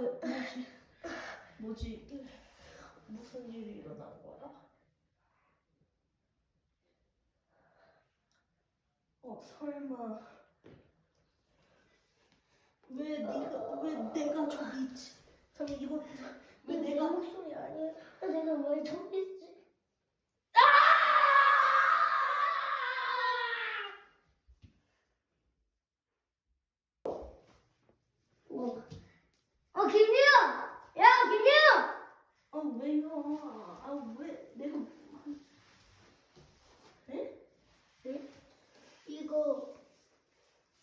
그, 뭐지? 뭐지? 무슨 일이 일어난 거야? 어 설마 왜 네가 왜 내가 저기 있지? 잠깐 이거 왜 내가 목소리 아니야? 내가 왜 저기 있지? 이거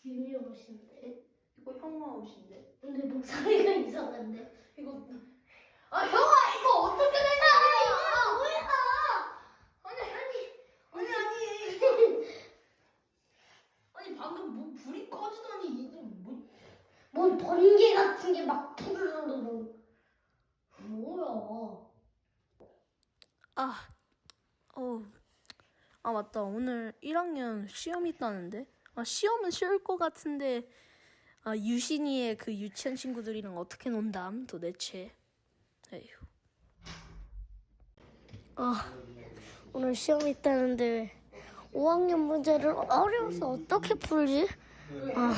김유영 씨인데? 이거 형아 옷인데? 근데 목소리가 이상한데? 이거 아 형아 이거 어떻게 된 거야? 뭐야? 아니 아니 아니 아니 아니. 방금 뭐 불이 꺼지더니 이게 뭐뭔 번개 같은 게막 부르르르 뭐야? 아, 어, 아 맞다. 오늘 1학년 시험 있다는데. 아 시험은 쉬울 것 같은데. 아 유신이의 그 유치원 친구들이랑 어떻게 논담 도대체. 에휴. 아 오늘 시험 있다는데 5학년 문제를 어려워서 어떻게 풀지? 아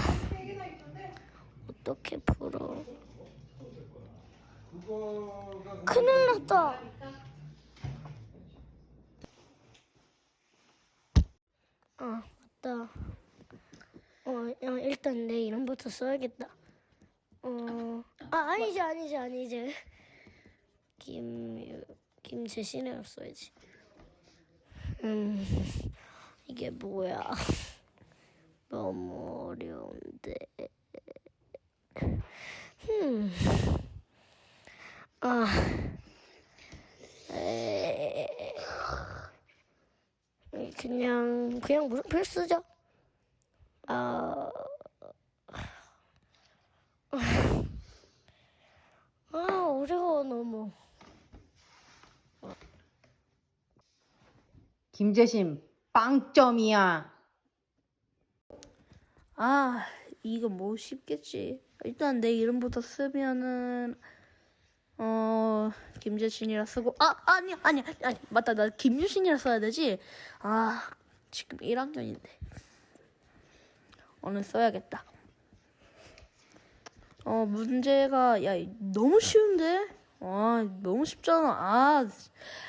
어떻게 풀어? 큰일 났다. 아 맞다. 어 야, 일단 내 이름부터 써야겠다. 어, 아 아니지 아니지 아니지. 김 김재신이라고 써야지. 음 이게 뭐야? 너무 어려운데. 음. 아. 에. 그냥 그냥 물음표 쓰자. 아. 아 어려워 너무. 김재심 빵점이야. 아 이거 뭐 쉽겠지. 일단 내 이름부터 쓰면은 어 김재신이라 쓰고 아 아니 아니 아니 맞다. 나 김유신이라 써야 되지. 아 지금 1학년인데. 오늘 써야겠다. 어 문제가 야 너무 쉬운데? 아 너무 쉽잖아. 아,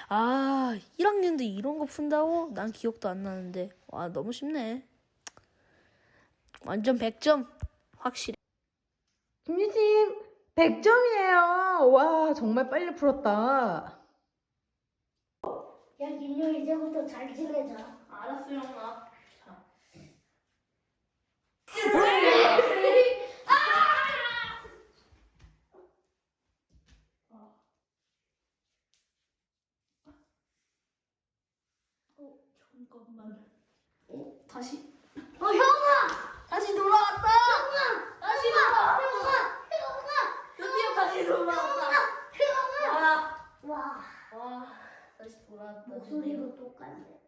아 1학년도 이런 거 푼다고? 난 기억도 안 나는데. 와 너무 쉽네. 완전 100점 확실해. 김유심 100점이에요. 와 정말 빨리 풀었다. 야 김유 이제부터 잘 지내자. 알았어 형아 자 어. 어, 다시, 어 형아! 다시 돌아왔다! 형아! 다시! 형아! 형아! 드디어 다시 돌아왔다! 형아! 와, 와 와, 다시 돌아왔다. 목소리도 똑같네.